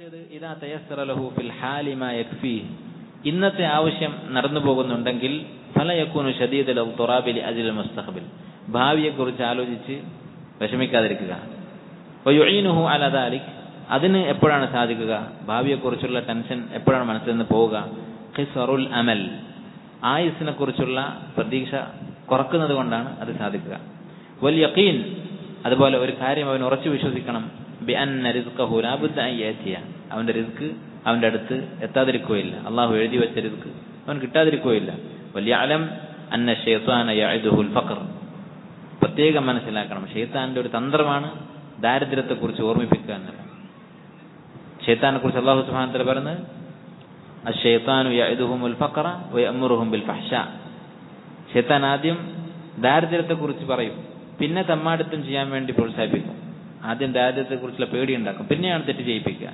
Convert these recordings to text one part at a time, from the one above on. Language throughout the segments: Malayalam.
രണ്ടാമത്തേത് ഇതാ തയസ്സറ ലഹു ഫിൽ ഹാലി മാ യക്ഫി. ഇന്നത്തെ ആവശ്യം നടന്നു പോകുന്നുണ്ടെങ്കിൽ ഫല യക്കൂനു ഷദീദൽ തുറാബിലി അജിൽ മുസ്തഖബിൽ. ഭാവിയെക്കുറിച്ച് ആലോചിച്ച് വിഷമിക്കാതിരിക്കുക. വയുഈനുഹു അല ദാലിക്. അതിന് എപ്പോഴാണ് സാധിക്കുക? ഭാവിയെക്കുറിച്ചുള്ള ടെൻഷൻ എപ്പോഴാണ് മനസ്സിൽ നിന്ന് പോവുക? ഖിസറുൽ അമൽ. ആയുസിനെ കുറിച്ചുള്ള പ്രതീക്ഷ കുറക്കുന്നത് കൊണ്ടാണ് അത് സാധിക്കുക. വൽ യഖീൻ. അതുപോലെ ഒരു കാര്യം അവൻ ഉറച്ചു വിശ്വസിക്കണം. അവന്റെ റിസ്ക് അവന്റെ അടുത്ത് എത്താതിരിക്കുകയില്ല. അള്ളാഹു എഴുതി വെച്ച റിസ്ക് അവൻ കിട്ടാതിരിക്കുകയില്ല. വലിയ അലം അന്ന ഷൈത്താന യഅദുഹുൽ ഫഖർ പ്രത്യേകം മനസ്സിലാക്കണം. ഷെയ്ത്താന്റെ ഒരു തന്ത്രമാണ് ദാരിദ്ര്യത്തെക്കുറിച്ച് ഓർമ്മിപ്പിക്കുക എന്നുള്ളത്. ഷെയ്ത്താനെ കുറിച്ച് അള്ളാഹു സുഹാന പറയുന്നത് അഷൈത്താനു യഅദുഹുമുൽ ഫഖറ ഷെയ്ത്താൻ ആദ്യം ദാരിദ്ര്യത്തെക്കുറിച്ച് പറയും. പിന്നെ തമ്മാടിത്തം ചെയ്യാൻ വേണ്ടി പ്രോത്സാഹിപ്പിക്കും. ആദ്യം ദാരിദ്ര്യത്തെക്കുറിച്ചുള്ള പേടി ഉണ്ടാക്കും പിന്നെയാണ് തെറ്റ് ചെയ്യിപ്പിക്കുക.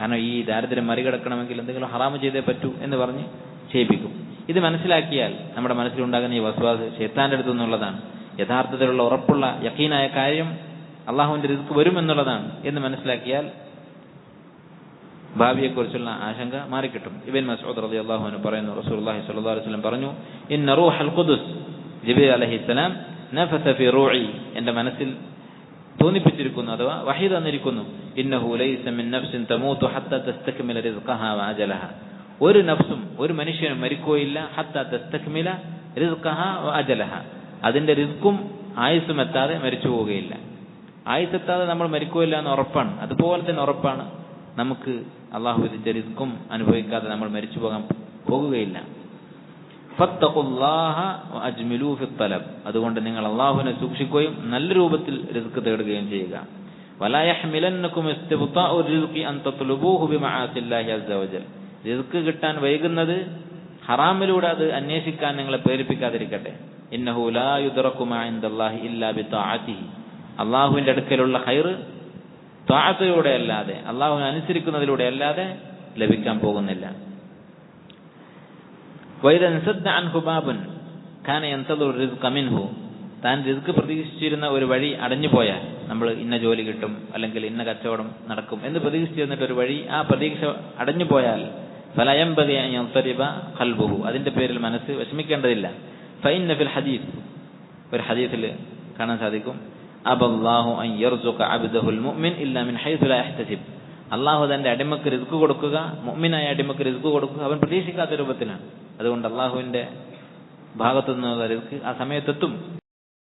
കാരണം ഈ ദാരിദ്ര്യം മറികടക്കണമെങ്കിൽ എന്തെങ്കിലും ഹറാമ് ചെയ്തേ പറ്റൂ എന്ന് പറഞ്ഞ് ചെയ്യിപ്പിക്കും. ഇത് മനസ്സിലാക്കിയാൽ നമ്മുടെ മനസ്സിലുണ്ടാകുന്ന ഈ വസ്വാസ് ഷെയ്ത്താന്റെ അടുത്തു നിന്നുള്ളതാണ്. യഥാർത്ഥത്തിലുള്ള ഉറപ്പുള്ള യക്കീനായ കാര്യം അള്ളാഹുവിന്റെ റിസ്ക് വരുമെന്നുള്ളതാണ് എന്ന് മനസ്സിലാക്കിയാൽ ഭാവിയെക്കുറിച്ചുള്ള ആശങ്ക മാറിക്കിട്ടും. ഇബൻ മസൂദ് റബി അള്ളാഹുവിന് പറയുന്നു അള്ളാഹി അലൈഹി വസല്ലം പറഞ്ഞു ഇൻ റൂഹൽ ഖുദുസ് ജിബി അലഹിസ്സലാം നഫസ ഫി എന്റെ മനസ്സിൽ തോന്നിപ്പിച്ചിരിക്കുന്നു അഥവാ വഹി തന്നിരിക്കുന്നു. ഒരു നഫ്സും ഒരു മനുഷ്യനും മരിക്കുകയില്ല തസ്തക്മില അതിന്റെ റിസ്ക്കും ആയുസ്സും എത്താതെ മരിച്ചു പോവുകയില്ല. ആയുസ് എത്താതെ നമ്മൾ മരിക്കുകയില്ല എന്ന് ഉറപ്പാണ്. അതുപോലെ തന്നെ ഉറപ്പാണ്. നമുക്ക് അള്ളാഹു വിധിച്ച റിസ്ക്കും അനുഭവിക്കാതെ നമ്മൾ മരിച്ചു പോകാൻ പോകുകയില്ല. അതുകൊണ്ട് നിങ്ങൾ അള്ളാഹുവിനെ സൂക്ഷിക്കുകയും നല്ല രൂപത്തിൽ റിസ്ക് തേടുകയും ചെയ്യുക. റിസ്ക് കിട്ടാൻ വൈകുന്നത് ഹറാമിലൂടെ അത് അന്വേഷിക്കാൻ നിങ്ങളെ പ്രേരിപ്പിക്കാതിരിക്കട്ടെ. അള്ളാഹുവിന്റെ അടുക്കലുള്ള ഹൈറ് ത്വാഅത്തിലൂടെ അല്ലാതെ അള്ളാഹുവിനെ അനുസരിക്കുന്നതിലൂടെ അല്ലാതെ ലഭിക്കാൻ പോകുന്നില്ല. താൻ റിസ്ക് പ്രതീക്ഷിച്ചിരുന്ന ഒരു വഴി അടഞ്ഞുപോയാൽ നമ്മൾ ഇന്ന ജോലി കിട്ടും അല്ലെങ്കിൽ ഇന്ന കച്ചവടം നടക്കും എന്ന് പ്രതീക്ഷിച്ചിരുന്നിട്ട് ഒരു വഴി ആ പ്രതീക്ഷ അടഞ്ഞുപോയാൽ കൽബുഹു അതിന്റെ പേരിൽ മനസ്സ് വിഷമിക്കേണ്ടതില്ല. ഫൈൻ നഫിൽ ഹദീസ് ഒരു ഹദീസിൽ കാണാൻ സാധിക്കും. അബല്ലാഹു അൻ യർസുക അബ്ദഹുൽ മുഅ്മിൻ ഇല്ലാ മിൻ ഹൈസു ലാ യഹ്തസിബ്. അള്ളാഹു തന്റെ അടിമക്ക് റിസ്ക് കൊടുക്കുക മുഅ്മിനായ അടിമക്ക് റിസ്ക് കൊടുക്കുക അവൻ പ്രതീക്ഷിക്കാത്ത രൂപത്തിലാണ്. അതുകൊണ്ട് അള്ളാഹുവിന്റെ ഭാഗത്തു നിന്നുള്ള ആ സമയത്തെത്തും.